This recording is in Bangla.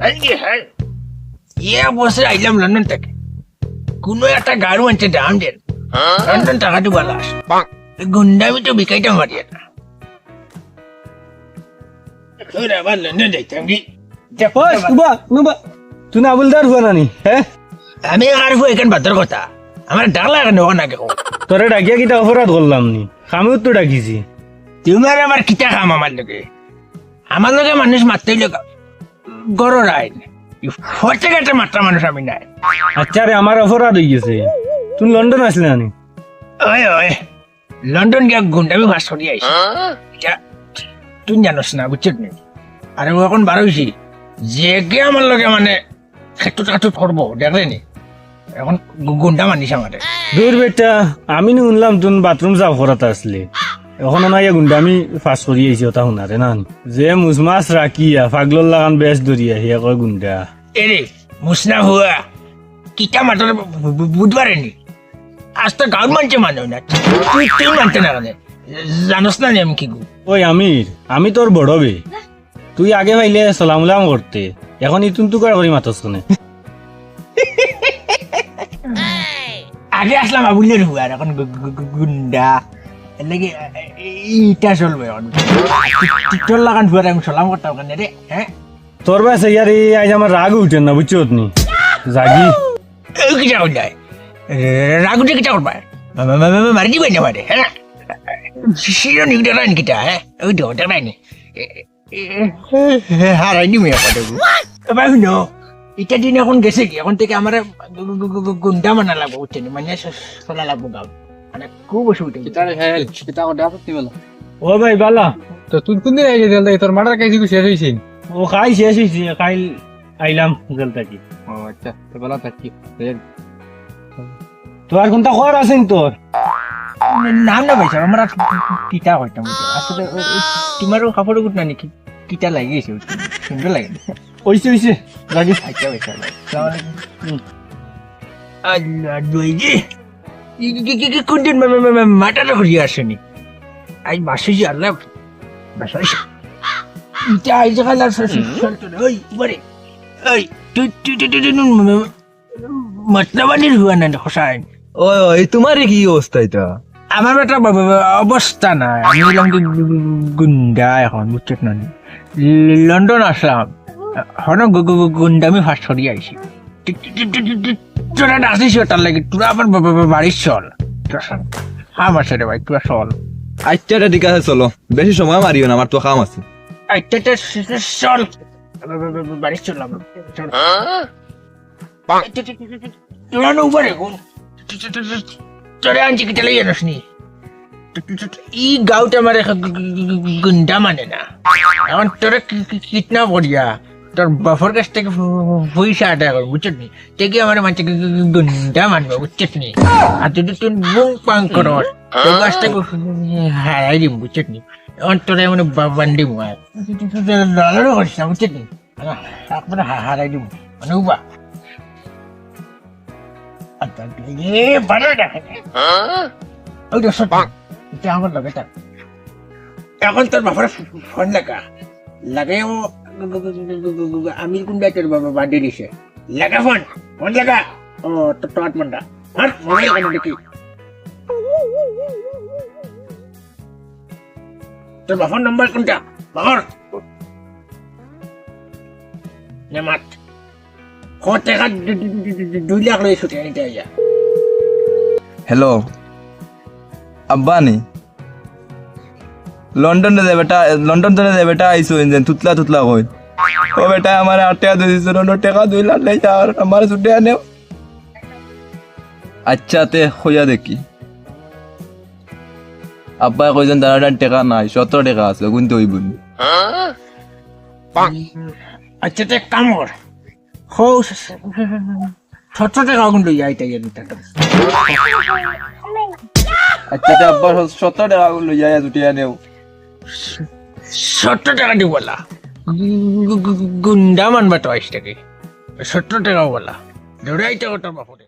হ্যাঁ ইয়ে বছর আইলাম লন্ডন থেকে কোনো একটা গাড়ু আনছে দাম দেন লন্ডন টাকাটু বালাস গুন্ডামি তো বিকাইটা মারিয়ে না তোর আবার লন্ডন যাইতাম কি ওই উবা উবা তুই না বলদার হুয়া নানি হ্যাঁ আমি আর এখান বাদর কথা আমার ডাকলা কেন তোরে ডাকিয়া কিটা অপরাধ করলাম নি আমিও তো ডাকিছি তুমি আমার কিতা খাম আমার লগে আমার লগে মানুষ মারতে গরর আইন। হচ্ছে একটা মাত্রা মানুষ আমি নাই। আচ্ছা রে আমার অপরাধ হয়ে গেছে। তুই লন্ডন আসলে নানি? ওই ওই লন্ডন গিয়া গুন্ডামি ভাস করি আইছি। এটা তুই জানোস না বুঝছিস নি? আর ও এখন বার হইছি যে কে আমার লগে মানে খেটু টাটু করব দেখলে নি? এখন গুন্ডা মানিস আমারে দূর বেটা আমি নি শুনলাম তুই বাথরুম যা অপরাধ আসলে এখন ইয়া গুন্ডা আমি ফাঁস করি আইছি ওটা শুনারে না। যে মুসমাস রাখিয়া পাগলর লাগান বেশ ধরিয়া হিয়া কয় গুন্ডা এরে মুসনা হুয়া কিটা মাত্র বুধবারে নি আজ তো গাঁর মানছে মানে না তুই তুই মানতে না কেন জানোস না আমি কি গু? ওই আমির আমি তোর বড় বে। তুই আগে পাইলে সালাম উলাম করতে এখন ইতুন তু করা করি মাতস কোনে? আগে আসলাম আবুলের হুয়া এখন গুন্ডা লাগে ইটা চলবে টিকটর লাগান আমি সালাম করতাম কেন রে হ্যাঁ তোর বাস ইয়ার এই আজ আমার রাগ উঠে না বুঝছ নি জাগি কিটা মা- মা- মা- মারি না মারে হ্যাঁ শিরো নিকটা রান কিটা হ্যাঁ ওই তো ওটা রানি হারাই নি কথা এটা দিন এখন গেছে কি এখন থেকে আমার গুন্ডা মানা লাগবো মানে চলা লাগবো গাও মানে খুব অসুবিধা। বলো ও ভাই বালা। তো তুই কোন দিন আইছে দেল তোর মার্ডার কেস কি শেষ হইছে? ও খাই শেষ হয়েছি খাই আইলাম জেল থাকি। ও আচ্ছা তো বলা থাকি তো আর কোনটা খবর আছেন তোর? নাম না পাইছা আমরা কিতা হইতাম আসলে তোমারও কাপড় গুট না নাকি? কিতা লাগিয়েছে সুন্দর লাগে ওইছে ওইছে রাজি থাকতে পাইছা আল্লাহ দইজি কোন দিন মাটাটা করিয়া আসেনি? আজ বাসেছি আল্লাহ বাসাইছি ইটা আজ কাল ওই বরে ওই তুই তুই তুই তুই মতলবানির হুয়া না খসায়? ওই ওই তোমার কি অবস্থা এটা? আমার একটা অবস্থা নাই। আমি গুন্ডা এখন বুঝছ না? লন্ডন আসলাম। হন গুন্ডামি ফার্স্ট সরিয়ে আইছি। তোরা আসিস তার লাগে তোরা আমার বাড়ির চল আমার সাথে ভাই তোরা চল আচ্ছা এটা ঠিক আছে চলো বেশি সময় মারিও না আমার তো কাম আছে আচ্ছা আচ্ছা, চল বাড়ির চল আমরা তোরা না উপরে কোন তোরা আনছি কি তাহলে জানোস নি ই গুণ্ডা মানে না এখন তোরা কিডন্যাপ করিয়া তোর বাফর কাছ থেকে পয়সা আদায় করব বুঝছিস নি? থেকে আমার মানুষ গুন্ডা মানবে বুঝছিস নি? আর যদি তুই বুং পাং করস তোর কাছ থেকে হারাই দিম বুঝছিস নি? এখন তোরা মানে বান্ডি মার লালও করিস না বুঝছিস নি? আপনার হারাই দিব মানে উবা। এ ভালো দেখে ওই তো আমার লাগে এখন তোর বাবার ফোন লাগা। লাগে ও আমি তোর বাবা দিছে। ফোন ফোন লাগা ও, তো টট মন্ডা আর মোবাইল কেন দেখি তোর বাবার নাম্বার কোনটা? বাবার। নেমাত ক টাকা দুই লাখ লই ছুটি আনিতে আইয়া। হ্যালো। আব্বা নি লন্ডন দে বেটা লন্ডন তো দে বেটা আইসো ইঞ্জেন তুতলা তুতলা কই। ও বেটা আমার আট টাকা দিছো নো টাকা দুই লাখ লাই যা আর আমার ছুটে আনেও। আচ্ছা তে হইয়া দেখি। আব্বা কইছেন দাঁড়া টাকা নাই সতেরো টাকা আছে কিন্তু ওই বুন আচ্ছা তো কাম কর। হো সত্তর টাকা কিন্তু যাইতে গিয়ে দিতে আচ্ছা তে আব্বা সতেরো টাকা লইয়া ছুটে আনেও। সত্তর টাকা দিব বলা। গুন্ডা মানবা তো আইস টাকে সত্তর টাকা বলা। দৌড়াইতে ওটার বাপরে।